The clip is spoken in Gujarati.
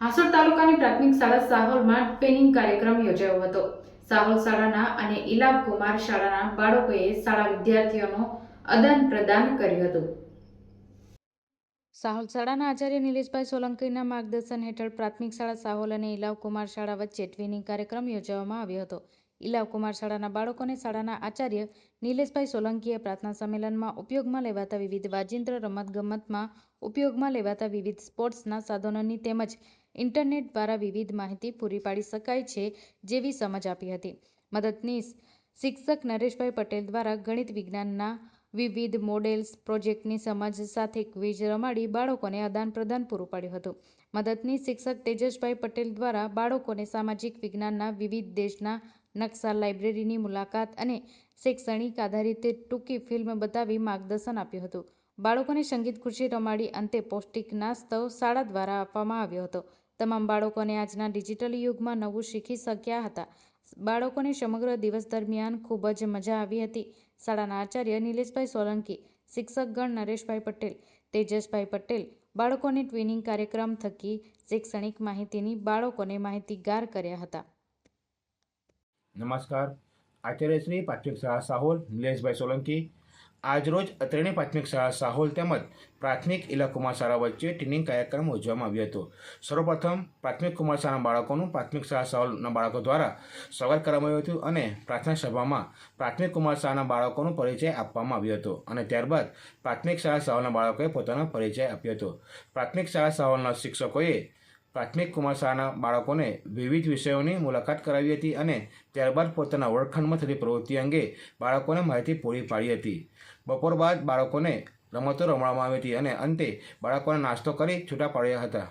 હાસોડ તાલુકાની પ્રાથમિક શાળા સાહોલમાં ટ્રેનિંગ કાર્યક્રમ યોજાયો હતો. સાહોલ શાળાના અને ઇલાબ કુમાર શાળાના બાળકોએ શાળા વિદ્યાર્થીઓનો આદાન પ્રદાન કર્યું હતું. સાહોલ શાળાના આચાર્ય નિલેશભાઈ સોલંકીના માર્ગદર્શન હેઠળ પ્રાથમિક શાળા સાહોલ અને ઇલાવ કુમાર શાળા વચ્ચે ટ્રેનિંગ કાર્યક્રમ યોજવામાં આવ્યો હતો. ઇલાવ કુમાર શાળાના બાળકોને શાળાના આચાર્ય નિલેશભાઈ સોલંકીએ પ્રાર્થના સંમેલનમાં ઉપયોગમાં લેવાતા વિવિધ વાજિંત્ર, રમતગમતમાં ઉપયોગમાં લેવાતા વિવિધ સ્પોર્ટ્સના સાધનોની તેમજ ઇન્ટરનેટ દ્વારા વિવિધ માહિતી પૂરી પાડી શકાય છે જેવી સમજ આપી હતી. મદદનીશ શિક્ષક નરેશભાઈ પટેલ દ્વારા ગણિત વિજ્ઞાનના વિવિધ મોડેલ્સ, પ્રોજેક્ટની સમજ સાથે ક્વિઝ રમાડી બાળકોને આદાન પ્રદાન પૂરું પાડ્યું હતું. મદદની શિક્ષક તેજસભાઈ પટેલ દ્વારા બાળકોને સામાજિક વિજ્ઞાનના વિવિધ દેશના નકશા લાઇબ્રેરીની મુલાકાત અને શૈક્ષણિક આધારિત ટૂંકી ફિલ્મ બતાવી માર્ગદર્શન આપ્યું હતું. બાળકોને સંગીત ખુરશી રમાડી અંતે પૌષ્ટિક નાસ્તો શાળા દ્વારા આપવામાં આવ્યો હતો. તમામ બાળકોને આજના ડિજિટલ યુગમાં નવું શીખી શક્યા હતા. બાળકોને સમગ્ર દિવસ દરમિયાન ખૂબ જ મજા આવી હતી. શાળાના આચાર્ય નિલેશભાઈ સોલંકી, શિક્ષકગણ નરેશભાઈ પટેલ, તેજસભાઈ પટેલ બાળકોને ટ્વિનિંગ કાર્યક્રમ થકી શૈક્ષણિક માહિતીની બાળકોને માહિતીગાર કર્યા હતા. નમસ્કાર. આચાર્ય શ્રી પ્રાથમિક શાળા સાહોલ, નિલેશભાઈ સોલંકી. આજરોજ ત્રણેય પ્રાથમિક શાળા સાહોલ તેમજ પ્રાથમિક ઇલાકુમાર શાળા વચ્ચે ટ્રેનિંગ કાર્યક્રમ યોજવામાં આવ્યો હતો. સર્વપ્રથમ પ્રાથમિક કુમાર શાળાના બાળકોનું પ્રાથમિક શાળા સાહોલના બાળકો દ્વારા સ્વાગત કરવામાં આવ્યું હતું અને પ્રાર્થના સભામાં પ્રાથમિક કુમાર શાળાના બાળકોનો પરિચય આપવામાં આવ્યો હતો અને ત્યારબાદ પ્રાથમિક શાળા સાહોલના બાળકોએ પોતાનો પરિચય આપ્યો હતો. પ્રાથમિક શાળા સાહોલના શિક્ષકોએ પ્રાથમિક કુમાર શાળાના બાળકોને વિવિધ વિષયોની મુલાકાત કરાવી હતી અને ત્યારબાદ પોતાના વર્ગખંડમાં થતી પ્રવૃત્તિ અંગે બાળકોને માહિતી પૂરી પાડી હતી. બપોર બાદ બાળકોને રમતો રમાડવામાં આવી હતી અને અંતે બાળકોને નાસ્તો કરી છૂટા પાડ્યા હતા.